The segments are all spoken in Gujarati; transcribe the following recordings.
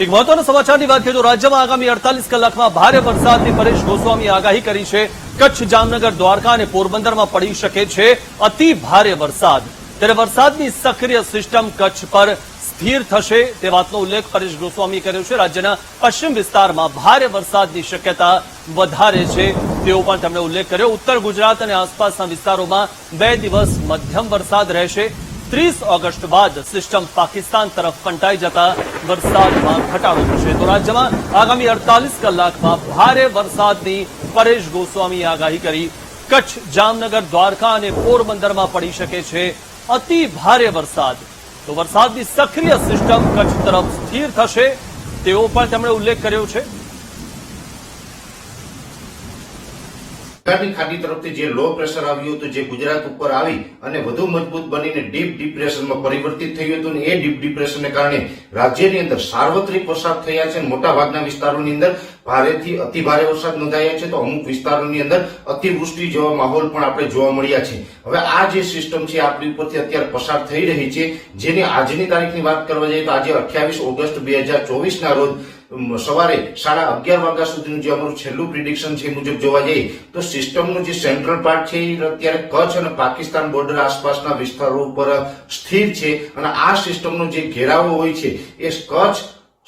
એક મહત્વના સમાચારની વાત કરીએ તો રાજ્યમાં આગામી અડતાલીસ કલાકમાં ભારે વરસાદની પરેશ ગોસ્વામી આગાહી કરી છે. કચ્છ, જામનગર, દ્વારકા અને પોરબંદરમાં પડી શકે છે અતિ ભારે વરસાદ. ત્યારે વરસાદની સક્રિય સિસ્ટમ કચ્છ પર સ્થિર થશે તે વાતનો ઉલ્લેખ પરેશ ગોસ્વામીએ કર્યો છે. રાજ્યના પશ્ચિમ વિસ્તારમાં ભારે વરસાદની શક્યતા વધારે છે તેવો પણ તેમણે ઉલ્લેખ કર્યો. ઉત્તર ગુજરાત અને આસપાસના વિસ્તારોમાં બે દિવસ મધ્યમ વરસાદ રહેશે. ત્રીસ ઓગસ્ટ બાદ સિસ્ટમ પાકિસ્તાન તરફ કંટાઈ જતા વરસાદમાં ઘટાડો થશે. તો રાજ્યમાં આગામી અડતાલીસ કલાકમાં ભારે વરસાદની પરેશ ગોસ્વામીએ આગાહી કરી. કચ્છ, જામનગર, દ્વારકા અને પોરબંદરમાં પડી શકે છે અતિ ભારે વરસાદ. તો વરસાદની સક્રિય સિસ્ટમ કચ્છ તરફ સ્થિર થશે, તેવો પણ તેમણે ઉલ્લેખ કર્યો છે. બંગાળની ખાડી તરફથી જે લો પ્રેશર આવ્યું હતું, જે ગુજરાત ઉપર આવી અને વધુ મજબૂત બનીને ડીપ ડિપ્રેશનમાં પરિવર્તિત થયું હતું એ ડીપ ડિપ્રેશનને કારણે રાજ્યની અંદર સાર્વત્રિક વરસાદ થયા છે મોટાભાગના વિસ્તારોની અંદર ભારેથી અતિ ભારે વરસાદ નોંધાયા છે. તો અમુક વિસ્તારોની અંદર અતિવૃષ્ટિ જેવા માહોલ પણ આપણે જોવા મળ્યા છે. હવે આ જે સિસ્ટમ છે, આપણી ઉપરથી અત્યારે પસાર થઈ રહી છે, જેની આજની તારીખની વાત કરવા જઈએ તો આજે અઠ્યાવીસ ઓગસ્ટ બે હજાર ચોવીસના રોજ સવારે સાડા અગિયાર વાગ્યા સુધીનું જે અમારું છેલ્લું પ્રિડિક્શન છે મુજબ જોવા જઈએ, તો સિસ્ટમનું જે સેન્ટ્રલ પાર્ટ છે એ અત્યારે કચ્છ અને પાકિસ્તાન બોર્ડર આસપાસના વિસ્તારો ઉપર સ્થિર છે અને આ સિસ્ટમનો જે ઘેરાવો હોય છે એ કચ્છ,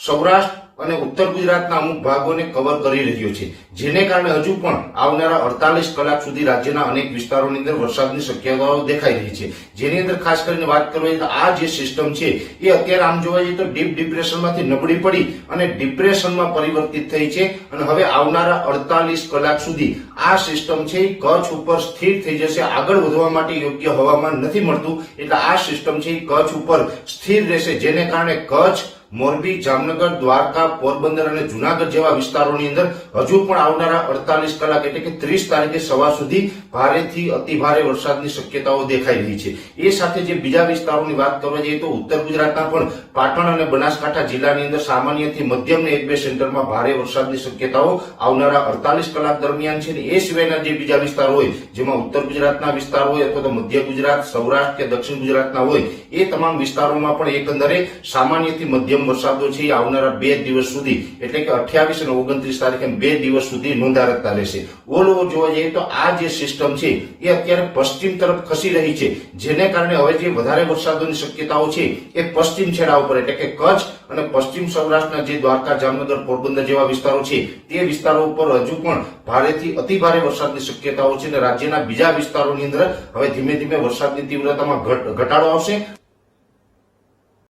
સૌરાષ્ટ્ર અને ઉત્તર ગુજરાતના અમુક ભાગોને કવર કરી રહ્યો છે. જેને કારણે હજુ પણ આવનારા અડતાલીસ કલાક સુધી રાજ્યના અનેક વિસ્તારોની અંદર વરસાદની શક્યતાઓ દેખાઈ રહી છે. જેની અંદર ખાસ કરીને વાત કરવી તો આ જે સિસ્ટમ છે, એ અત્યારે આમ જોવા જઈએ તો ડીપ ડિપ્રેશનમાંથી નબળી પડી અને ડિપ્રેશનમાં પરિવર્તિત થઈ છે. અને હવે આવનારા અડતાલીસ કલાક સુધી આ સિસ્ટમ છે એ કચ્છ ઉપર સ્થિર થઈ જશે. આગળ વધવા માટે યોગ્ય હવામાન નથી મળતું. એટલે આ સિસ્ટમ છે એ કચ્છ ઉપર સ્થિર રહેશે. જેને કારણે કચ્છ મોરબી, જામનગર, દ્વારકા, પોરબંદર અને જુનાગઢ જેવા વિસ્તારોની અંદર હજુ પણ આવનારા અડતાલીસ કલાક એટલે કે ત્રીસ તારીખે સવાર સુધી ભારેથી અતિભારે વરસાદની શક્યતાઓ દેખાઈ રહી છે. એ સાથે જે બીજા વિસ્તારોની વાત કરવા જઈએ તો ઉત્તર ગુજરાતના પણ પાટણ અને બનાસકાંઠા જિલ્લાની અંદર સામાન્યથી મધ્યમ ને એક બે સેન્ટરમાં ભારે વરસાદની શક્યતાઓ આવનારા અડતાલીસ કલાક દરમિયાન છે એ સિવાયના જે બીજા વિસ્તારો હોય, જેમાં ઉત્તર ગુજરાતના વિસ્તાર હોય અથવા તો મધ્ય ગુજરાત, સૌરાષ્ટ્ર કે દક્ષિણ ગુજરાતના હોય, એ તમામ વિસ્તારોમાં પણ એકંદરે સામાન્યથી મધ્યમ વરસાદો છે આવનારા બે દિવસ સુધી, એટલે કે અઠ્યાવીસ અને ઓગણત્રીસ તારીખે બે દિવસ સુધી નોંધારતા રહેશે. ઓલ જોવા જઈએ તો આ જે સિસ્ટમ છે, એ અત્યારે પશ્ચિમ તરફ ખસી રહી છે. જેને કારણે હવે જે વધારે વરસાદોની શક્યતાઓ છે, એ પશ્ચિમ છેડા ઉપર, એટલે કે કચ્છ અને પશ્ચિમ સૌરાષ્ટ્રના જે દ્વારકા, જામનગર, પોરબંદર જેવા વિસ્તારો છે, તે વિસ્તારો ઉપર હજુ પણ ભારેથી અતિ ભારે વરસાદની શક્યતાઓ છે અને રાજ્યના બીજા વિસ્તારોની અંદર હવે ધીમે ધીમે વરસાદની તીવ્રતામાં ઘટાડો આવશે.